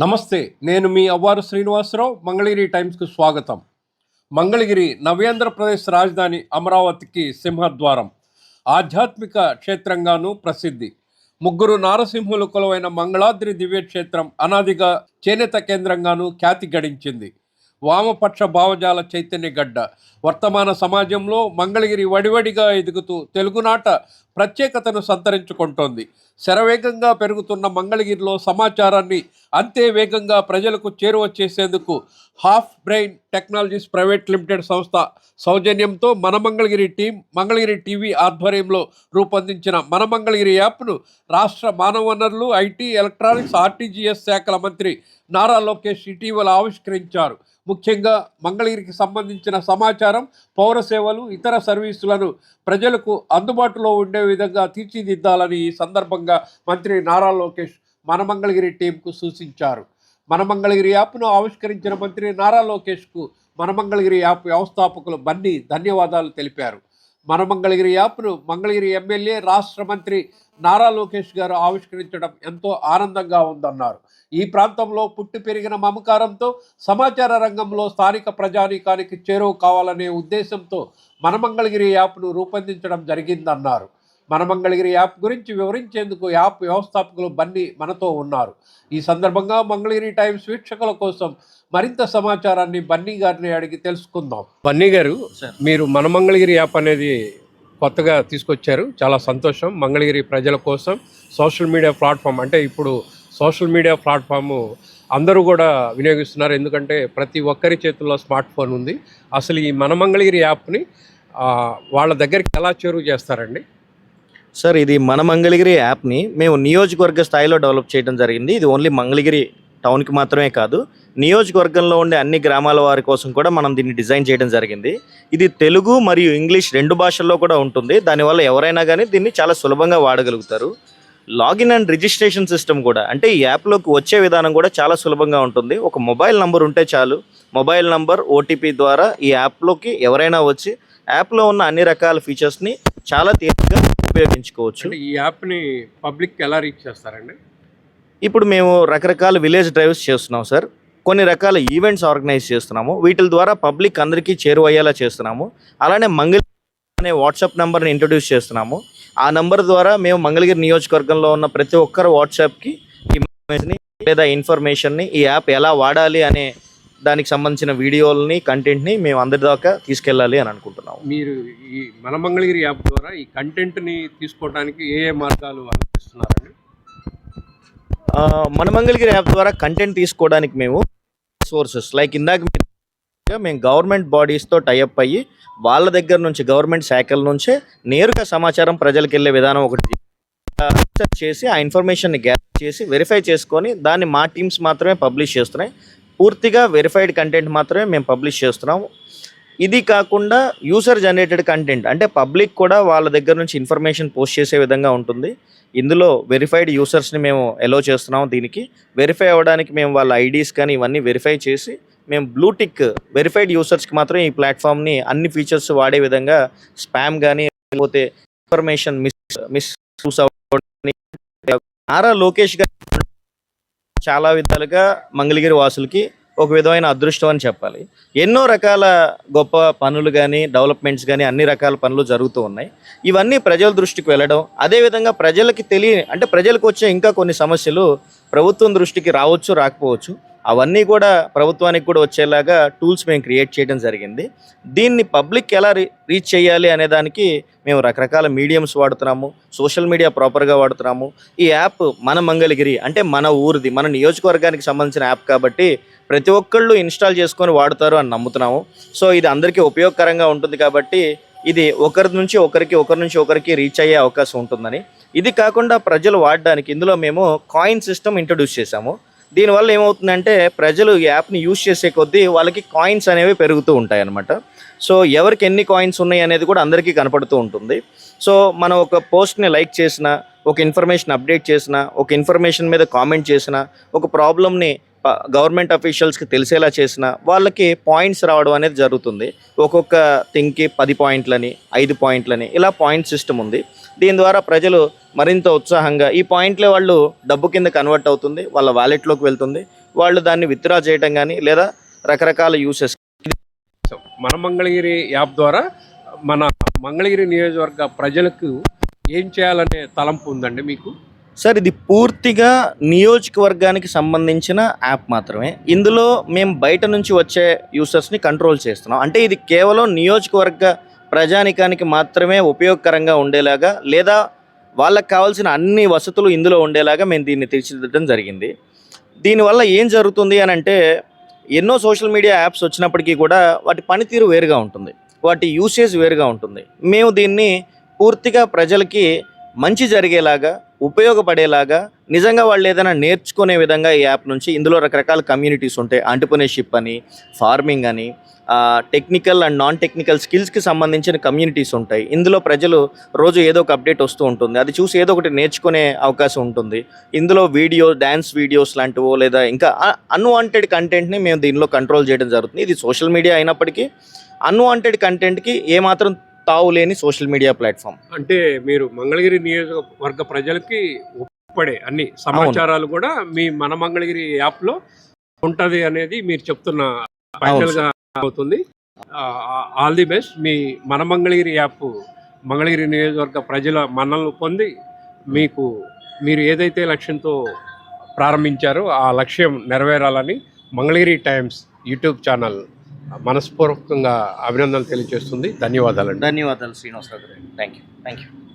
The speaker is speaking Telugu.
నమస్తే నేను మీ అవ్వారు శ్రీనివాసరావు మంగళగిరి టైమ్స్కు స్వాగతం. మంగళగిరి నవ్యాంధ్రప్రదేశ్ రాజధాని అమరావతికి సింహద్వారం. ఆధ్యాత్మిక క్షేత్రంగాను ప్రసిద్ధి. ముగ్గురు నారసింహులు కొలువైన మంగళాద్రి దివ్యక్షేత్రం అనాదిగా చేనేత కేంద్రంగాను ఖ్యాతి గడించింది. వామపక్ష భావజాల చైతన్య గడ్డ. వర్తమాన సమాజంలో మంగళగిరి వడివడిగా ఎదుగుతూ తెలుగునాట ప్రత్యేకతను సంతరించుకుంటోంది. శరవేగంగా పెరుగుతున్న మంగళగిరిలో సమాచారాన్ని అంతే వేగంగా ప్రజలకు చేరువ చేసేందుకు half brain technologies private limited సంస్థ సౌజన్యంతో మన మంగళగిరి టీం మంగళగిరి టీవీ ఆధ్వర్యంలో రూపొందించిన మన మంగళగిరి యాప్ను రాష్ట్ర మానవ వనరులు ఐటీ ఎలక్ట్రానిక్స్ ఆర్టీజీఎస్ శాఖల మంత్రి నారా లోకేష్ ఇటీవల ఆవిష్కరించారు. ముఖ్యంగా మంగళగిరికి సంబంధించిన సమాచారం పౌర సేవలు ఇతర సర్వీసులను ప్రజలకు అందుబాటులో ఉండే విధంగా తీర్చిదిద్దాలని ఈ సందర్భంగా మంత్రి నారా లోకేష్ మనమంగళగిరి టీంకు సూచించారు. మనమంగళగిరి యాప్ను ఆవిష్కరించిన మంత్రి నారా లోకేష్కు మనమంగళగిరి యాప్ వ్యవస్థాపకులు బన్నీ ధన్యవాదాలు తెలిపారు. మనమంగళగిరి యాప్ను మంగళగిరి ఎమ్మెల్యే రాష్ట్ర మంత్రి నారా లోకేష్ గారు ఆవిష్కరించడం ఎంతో ఆనందంగా ఉందన్నారు. ఈ ప్రాంతంలో పుట్టి పెరిగిన మమకారంతో సమాచార రంగంలో స్థానిక ప్రజానీకానికి చేరువ కావాలనే ఉద్దేశంతో మనమంగళగిరి యాప్ను రూపొందించడం జరిగిందన్నారు. మన మంగళగిరి యాప్ గురించి వివరించేందుకు యాప్ వ్యవస్థాపకులు బన్నీ మనతో ఉన్నారు. ఈ సందర్భంగా మంగళగిరి టైమ్స్ వీక్షకుల కోసం మరింత సమాచారాన్ని బన్నీ గారిని అడిగి తెలుసుకుందాం. బన్నీ గారు. మీరు మన మంగళగిరి యాప్ అనేది కొత్తగా తీసుకొచ్చారు. చాలా సంతోషం. మంగళగిరి ప్రజల కోసం సోషల్ మీడియా ప్లాట్ఫామ్ అంటే ఇప్పుడు సోషల్ మీడియా ప్లాట్ఫాము అందరూ కూడా వినియోగిస్తున్నారు. ఎందుకంటే ప్రతి ఒక్కరి చేతుల్లో స్మార్ట్ ఫోన్ ఉంది. అసలు ఈ మన మంగళగిరి యాప్ని వాళ్ళ దగ్గరికి ఎలా చేరువ చేస్తారండి? సార్ ఇది మన మంగళగిరి యాప్ని మేము నియోజకవర్గ స్థాయిలో డెవలప్ చేయడం జరిగింది. ఇది ఓన్లీ మంగళగిరి టౌన్కి మాత్రమే కాదు నియోజకవర్గంలో ఉండే అన్ని గ్రామాల వారి కోసం కూడా మనం దీన్ని డిజైన్ చేయడం జరిగింది. ఇది తెలుగు మరియు ఇంగ్లీష్ రెండు భాషల్లో కూడా ఉంటుంది. దానివల్ల ఎవరైనా కానీ దీన్ని చాలా సులభంగా వాడగలుగుతారు. లాగిన్ అండ్ రిజిస్ట్రేషన్ సిస్టమ్ కూడా అంటే ఈ యాప్లోకి వచ్చే విధానం కూడా చాలా సులభంగా ఉంటుంది. ఒక మొబైల్ నంబర్ ఉంటే చాలు. మొబైల్ నంబర్ ఓటీపీ ద్వారా ఈ యాప్లోకి ఎవరైనా వచ్చి యాప్లో ఉన్న అన్ని రకాల ఫీచర్స్ని చాలా తేలిగ్గా ఉపయోగించుకోవచ్చు. ఈ యాప్ని పబ్లిక్ ఎలా రీచ్ చేస్తారండి? ఇప్పుడు మేము రకరకాల విలేజ్ డ్రైవ్స్ చేస్తున్నాం సార్. కొన్ని రకాల ఈవెంట్స్ ఆర్గనైజ్ చేస్తున్నాము. వీటి ద్వారా పబ్లిక్ అందరికీ చేరువయ్యేలా చేస్తున్నాము. అలానే మంగళ అనే వాట్సాప్ నెంబర్ని ఇంట్రొడ్యూస్ చేస్తున్నాము. ఆ నెంబర్ ద్వారా మేము మంగళగిరి నియోజకవర్గంలో ఉన్న ప్రతి ఒక్కరు వాట్సాప్కి ఈ లేదా ఇన్ఫర్మేషన్ని ఈ యాప్ ఎలా వాడాలి అనే దానికి సంబంధించిన వీడియోలని కంటెంట్ని మేము అందరి దాకా తీసుకెళ్ళాలి అని అనుకుంటున్నాము. మీరు ఈ మన మంగళగిరి యాప్ ద్వారా ఈ కంటెంట్ని తీసుకోవడానికి ఏ ఏ మార్గాలు అనుసరిస్తున్నారండి? ఆ, మన మంగళగిరి యాప్ ద్వారా కంటెంట్ తీసుకోవడానికి మేము సోర్సెస్ లైక్ ఇందాక మేము గవర్నమెంట్ బాడీస్తో టైఅప్ అయ్యి వాళ్ళ దగ్గర నుంచి గవర్నమెంట్ శాఖల నుంచే నేరుగా సమాచారం ప్రజలకు వెళ్ళే విధానం ఒకటి చేసి ఆ ఇన్ఫర్మేషన్ని గ్యాదర్ చేసి వెరిఫై చేసుకొని దాన్ని మా టీమ్స్ మాత్రమే పబ్లిష్ చేస్తున్నాయి. పూర్తిగా వెరిఫైడ్ కంటెంట్ మాత్రమే మేము పబ్లిష్ చేస్తున్నాం ఇది కాకుండా యూసర్ జనరేటెడ్ కంటెంట్ అంటే పబ్లిక్ కూడా వాళ్ళ దగ్గర నుంచి ఇన్ఫర్మేషన్ పోస్ట్ చేసే విధంగా ఉంటుంది. ఇందులో వెరిఫైడ్ యూసర్స్ని మేము ఎలో చేస్తున్నాం దీనికి. వెరిఫై అవ్వడానికి మేము వాళ్ళ ఐడీస్ కానీ ఇవన్నీ వెరిఫై చేసి మేము బ్లూటిక్ వెరిఫైడ్ యూసర్స్కి మాత్రం ఈ ప్లాట్ఫామ్ని అన్ని ఫీచర్స్ వాడే విధంగా స్పామ్ కానీ లేకపోతే ఇన్ఫర్మేషన్ మిస్ మిస్ చూస్ నారా లోకేష్ గారు చాలా విధాలుగా మంగళగిరి వాసులకి ఒక విధమైన అదృష్టం అని చెప్పాలి. ఎన్నో రకాల గొప్ప పనులు కానీ డెవలప్మెంట్స్ కానీ అన్ని రకాల పనులు జరుగుతూ ఉన్నాయి. ఇవన్నీ ప్రజల దృష్టికి వెళ్ళడం అదేవిధంగా ప్రజలకి తెలియ అంటే ప్రజలకు వచ్చే ఇంకా కొన్ని సమస్యలు ప్రభుత్వం దృష్టికి రావచ్చు రాకపోవచ్చు. అవన్నీ కూడా ప్రభుత్వానికి కూడా వచ్చేలాగా టూల్స్ మేము క్రియేట్ చేయడం జరిగింది. దీన్ని పబ్లిక్ ఎలా రీ రీచ్ చేయాలి అనే దానికి మేము రకరకాల మీడియంస్ వాడుతున్నాము సోషల్ మీడియా ప్రాపర్గా వాడుతున్నాము. ఈ యాప్ మన మంగళగిరి అంటే మన ఊరిది మన నియోజకవర్గానికి సంబంధించిన యాప్ కాబట్టి ప్రతి ఒక్కళ్ళు ఇన్స్టాల్ చేసుకొని వాడుతారు అని నమ్ముతున్నాము. సో ఇది అందరికీ ఉపయోగకరంగా ఉంటుంది కాబట్టి ఇది ఒకరి నుంచి ఒకరికి ఒకరి నుంచి ఒకరికి రీచ్ అయ్యే అవకాశం ఉంటుందని. ఇది కాకుండా ప్రజలు వాడడానికి ఇందులో మేము కాయిన్ సిస్టమ్ ఇంట్రొడ్యూస్ చేశాము. దీనివల్ల ఏమవుతుందంటే ప్రజలు ఈ యాప్ని యూజ్ చేసే కొద్దీ వాళ్ళకి కాయిన్స్ అనేవి పెరుగుతూ ఉంటాయి అన్నమాట సో ఎవరికి ఎన్ని కాయిన్స్ ఉన్నాయి అనేది కూడా అందరికీ కనపడుతూ ఉంటుంది. సో మనం ఒక పోస్ట్ని లైక్ చేసిన ఒక ఇన్ఫర్మేషన్ అప్డేట్ చేసిన ఒక ఇన్ఫర్మేషన్ మీద కామెంట్ చేసిన ఒక ప్రాబ్లమ్ని గవర్నమెంట్ అఫీషియల్స్కి తెలిసేలా చేసిన వాళ్ళకి పాయింట్స్ రావడం అనేది జరుగుతుంది. ఒక్కొక్క థింగ్కి పది పాయింట్లని ఐదు పాయింట్లని ఇలా పాయింట్ సిస్టమ్ ఉంది. దీని ద్వారా ప్రజలు మరింత ఉత్సాహంగా ఈ పాయింట్లే వాళ్ళు డబ్బు కింద కన్వర్ట్ అవుతుంది వాళ్ళ వాలెట్లోకి వెళ్తుంది. వాళ్ళు దాన్ని విత్డ్రా చేయడం కానీ లేదా రకరకాల యూసెస్ మన మంగళగిరి యాప్ ద్వారా మన మంగళగిరి నియోజకవర్గ ప్రజలకు ఏం చేయాలనే తలంపు ఉందండి మీకు? సార్ ఇది పూర్తిగా నియోజకవర్గానికి సంబంధించిన యాప్ మాత్రమే. ఇందులో మేము బయట నుంచి వచ్చే యూసర్స్ని కంట్రోల్ చేస్తున్నాం. అంటే ఇది కేవలం నియోజకవర్గ ప్రజానికానికి మాత్రమే ఉపయోగకరంగా ఉండేలాగా లేదా వాళ్ళకి కావాల్సిన అన్ని వసతులు ఇందులో ఉండేలాగా మేము దీన్ని తీర్చిదిద్దడం జరిగింది. దీనివల్ల ఏం జరుగుతుంది అని అంటే ఎన్నో సోషల్ మీడియా యాప్స్ వచ్చినప్పటికీ కూడా వాటి పనితీరు వేరుగా ఉంటుంది. వాటి యూసేజ్ వేరుగా ఉంటుంది. మేము దీన్ని పూర్తిగా ప్రజలకి మంచి జరిగేలాగా ఉపయోగపడేలాగా నిజంగా వాళ్ళు ఏదైనా నేర్చుకునే విధంగా ఈ యాప్ నుంచి ఇందులో రకరకాల కమ్యూనిటీస్ ఉంటాయి. అంటర్ప్రినర్షిప్ అని ఫార్మింగ్ అని టెక్నికల్ అండ్ నాన్ టెక్నికల్ స్కిల్స్కి సంబంధించిన కమ్యూనిటీస్ ఉంటాయి. ఇందులో ప్రజలు రోజు ఏదో ఒక అప్డేట్ వస్తూ ఉంటుంది. అది చూసి ఏదో ఒకటి నేర్చుకునే అవకాశం ఉంటుంది. ఇందులో వీడియో డ్యాన్స్ వీడియోస్ లాంటివో లేదా ఇంకా అన్వాంటెడ్ కంటెంట్ని మేము దీనిలో కంట్రోల్ చేయడం జరుగుతుంది. ఇది సోషల్ మీడియా అయినప్పటికీ అన్వాంటెడ్ కంటెంట్కి ఏమాత్రం తావు లేని సోషల్ మీడియా ప్లాట్ఫామ్. అంటే మీరు మంగళగిరి నియోజకవర్గ ప్రజలకి ఉపయోగపడే అన్ని సమాచారాలు కూడా మీ మన మంగళగిరి యాప్లో ఉంటది అనేది మీరు చెప్తున్న గా అవుతుంది. ఆల్ ది బెస్ట్ మీ మన మంగళగిరి యాప్ మంగళగిరి నియోజకవర్గ ప్రజల మన్నలను పొంది మీకు మీరు ఏదైతే లక్ష్యంతో ప్రారంభించారో ఆ లక్ష్యం నెరవేరాలని మంగళగిరి టైమ్స్ యూట్యూబ్ ఛానల్ మనస్పూర్వకంగా అభినందనలు తెలియజేస్తుంది. ధన్యవాదాలు ధన్యవాదాలు శ్రీనివాసరావు గారు. Thank you thank you